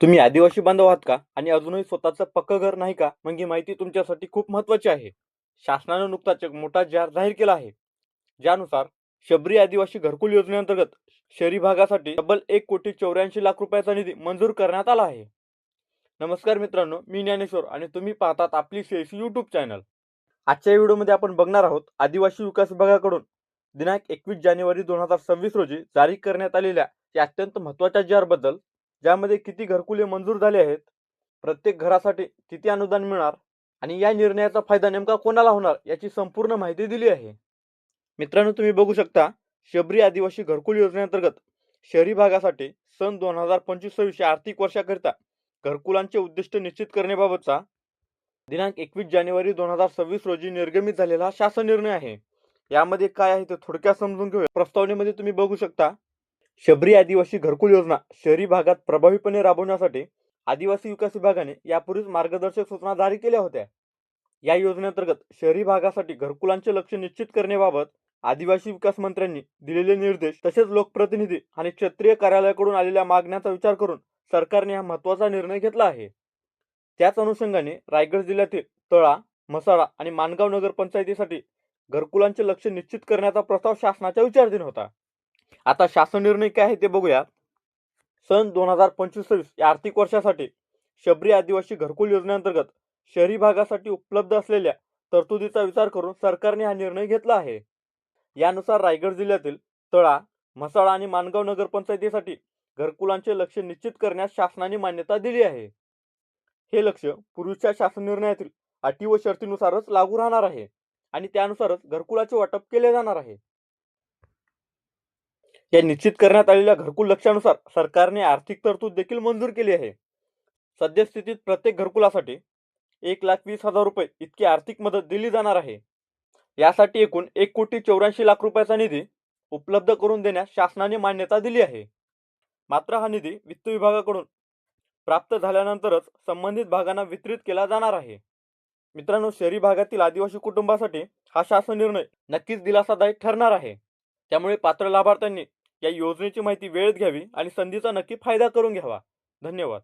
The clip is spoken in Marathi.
तुम्ही आदिवासी बांधव आहात का? आणि अजूनही स्वतःचं पक्क घर नाही का? मग ही माहिती तुमच्यासाठी खूप महत्वाची आहे. शासनानं नुकताच एक मोठा जाहीर जाहीर केला आहे. ज्यानुसार शबरी आदिवासी घरकुल योजनेअंतर्गत शहरी भागासाठी तब्बल एक कोटी चौऱ्याऐंशी लाख रुपयाचा निधी मंजूर करण्यात आला आहे. नमस्कार मित्रांनो मी ज्ञानेश्वर आणि तुम्ही पाहतात आपली शेशी यूट्यूब चॅनल आजच्या व्हिडिओमध्ये आपण बघणार आहोत आदिवासी विकास विभागाकडून दिनांक एकवीस जानेवारी दोन हजार सव्वीस रोजी जारी करण्यात आलेल्या या अत्यंत महत्त्वाच्या जारबद्दल ज्यामध्ये किती घरकुले मंजूर झाले आहेत प्रत्येक घरासाठी किती अनुदान मिळणार आणि या निर्णयाचा फायदा नेमका कोणाला होणार याची संपूर्ण माहिती दिली आहे. मित्रांनो तुम्ही बघू शकता शबरी आदिवासी घरकुल योजनेअंतर्गत शहरी भागासाठी सन दोन हजार पंचवीस सव्वीस या आर्थिक वर्षाकरिता घरकुलांचे उद्दिष्ट निश्चित करण्याबाबतचा दिनांक एकवीस जानेवारी दोन हजार सव्वीस रोजी निर्गमित झालेला शासन निर्णय आहे. यामध्ये काय आहे ते थोडक्यात समजून घेऊया. प्रस्तावनेमध्ये तुम्ही बघू शकता शबरी आदिवासी घरकुल योजना शहरी भागात प्रभावीपणे राबवण्यासाठी आदिवासी विकास विभागाने यापूर्वीच मार्गदर्शक सूचना जारी केल्या होत्या. या योजनेअंतर्गत शहरी भागासाठी घरकुलांचे लक्ष निश्चित करण्याबाबत आदिवासी विकास मंत्र्यांनी दिलेले निर्देश तसेच लोकप्रतिनिधी आणि क्षेत्रीय कार्यालयाकडून आलेल्या मागण्याचा विचार करून सरकारने हा महत्त्वाचा निर्णय घेतला आहे. त्याच अनुषंगाने रायगड जिल्ह्यातील तळा म्हसाळा आणि माणगाव नगरपंचायतीसाठी घरकुलांचे लक्ष निश्चित करण्याचा प्रस्ताव शासनाच्या विचाराधीन होता. आता शासन निर्णय काय आहे ते बघूया. सन दोन हजार पंचवीस सव्वीस या आर्थिक वर्षासाठी शबरी आदिवासी घरकुल योजनेअंतर्गत शहरी भागासाठी उपलब्ध असलेल्या तरतुदीचा विचार करून सरकारने हा निर्णय घेतला आहे. यानुसार रायगड जिल्ह्यातील तळा म्हसाळा आणि माणगाव नगरपंचायतीसाठी घरकुलांचे लक्ष निश्चित करण्यास शासनाने मान्यता दिली आहे. हे लक्ष पूर्वीच्या शासन निर्णयातील अटी व शर्तीनुसारच लागू राहणार आहे आणि त्यानुसारच घरकुलाचे वाटप केले जाणार आहे. या निश्चित करण्यात आलेल्या घरकुल लक्ष्यानुसार सरकारने आर्थिक तरतूद देखील मंजूर केली आहे. सद्यस्थितीत प्रत्येक घरकुलासाठी एक लाख वीस हजार रुपये इतकी आर्थिक मदत दिली जाणार आहे. यासाठी एकूण एक कोटी चौऱ्याऐंशी लाख रुपयाचा निधी उपलब्ध करून देण्यास शासनाने मान्यता दिली आहे. मात्र हा निधी वित्त विभागाकडून प्राप्त झाल्यानंतरच संबंधित भागांना वितरित केला जाणार आहे. मित्रांनो शहरी भागातील आदिवासी कुटुंबासाठी हा शासन निर्णय नक्कीच दिलासादायक ठरणार आहे. त्यामुळे पात्र लाभार्थ्यांनी या योजनेची माहिती वेळेत घ्यावी आणि संधीचा नक्की फायदा करून घ्यावा. धन्यवाद.